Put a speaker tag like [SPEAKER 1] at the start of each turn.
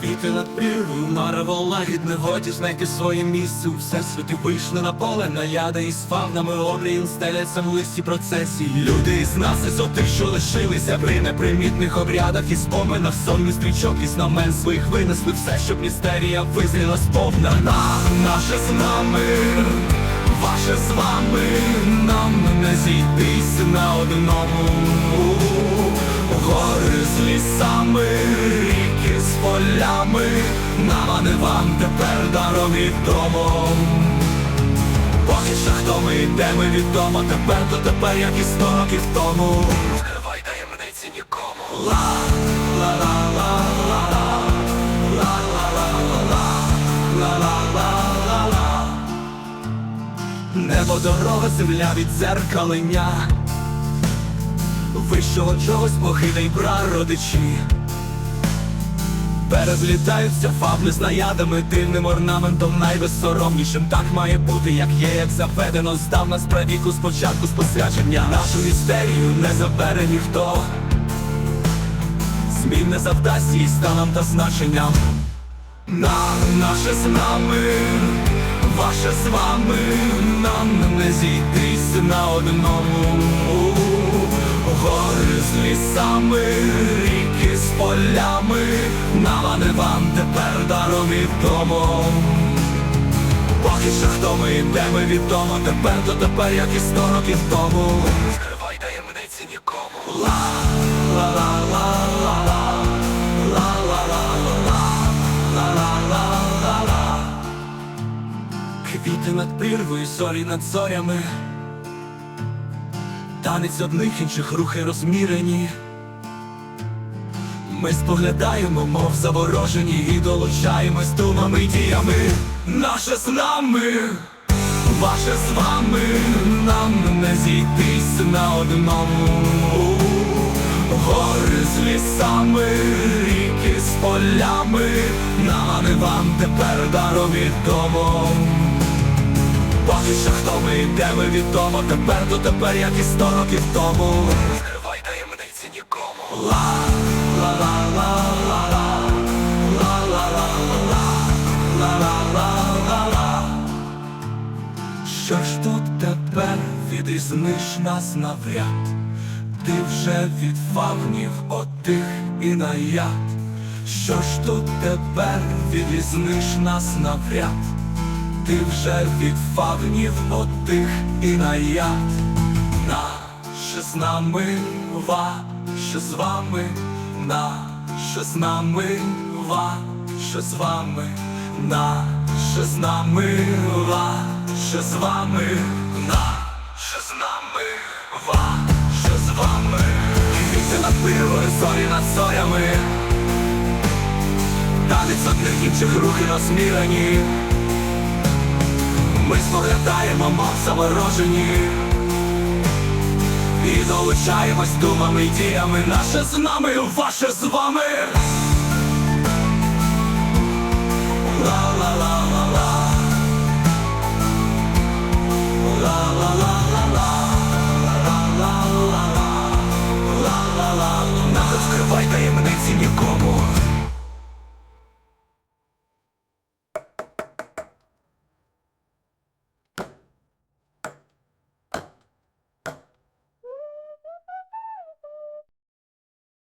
[SPEAKER 1] Квіти прірвою, марево лагідне, годі знайти своє місце у всесвіті вийшли на поле, наяда із фавнами обріїн стеляться в листі процесії. Люди із нас із отих, що лишилися при непримітних обрядах і споминах сонних стрічок і знамен своїх винесли все, щоб містерія визріла сповна. На наше з нами, ваше з вами, нам не зійтись на одному. Нам, а не вам тепер даром відомо. Поки що хто ми йдемо відомо, тепер то тепер, як і сто років тому. Скривай таємниці нікому. Ла, ла, ла, ла, ла, ла, ла, ла, ла, ла, ла, ла, ла. Небо дорога, земля від дзеркалення Вищого чогось похида й прародичі Перезлітаються фабли з наядами, дивним орнаментом найбезсоромнішим Так має бути, як є, як заведено. Здавна з правіку спочатку спосвячення Нашу містерію не забере ніхто. Змін не завдасть їй станом та значенням. На наше з нами, ваше з вами, нам не зійтись на одному. Гори з лісами, полями, нам, а вам тепер даром відомо. Поки що хто ми і де ми відомо, тепер то тепер, як і сто років тому. Скривай таємниці нікому. Ла, ла, ла, ла, ла, ла, ла, ла. Квіти над прірвою, зорі над зорями. Танець одних інших рухи розмірені. Ми споглядаємо, мов заворожені, і долучаємось думами діями. Наше з нами, ваше з вами, нам не зійтись на одному. Гори з лісами, ріки з полями, нам, не вам тепер даром відомо. Поки що хто ми і де ми відомо, тепер то тепер, як і сто років тому. Скривай таємниці нікому. Що ж тут тепер? Відізниш нас навряд, ти вже від фавнів отих і наяд, що ж тут тепер? Відізниш нас навряд, ти вже від фавнів отих і наяд, наше з нами, ваше з вами наше з нами, ваше з вами, наше з нами, ваше з вами, наше з нами, ваше з вами, Квіти над пивою, зорі над зорями, танець одних інших рухи розмірені. Ми споглядаємо, мов заворожені І долучаємось думами й діями. Наше з нами, ваше з вами. Ла-ла-ла-ла-ла. Ла-ла-ла-ла Ла-ла-ла Не розкривай таємниці нікому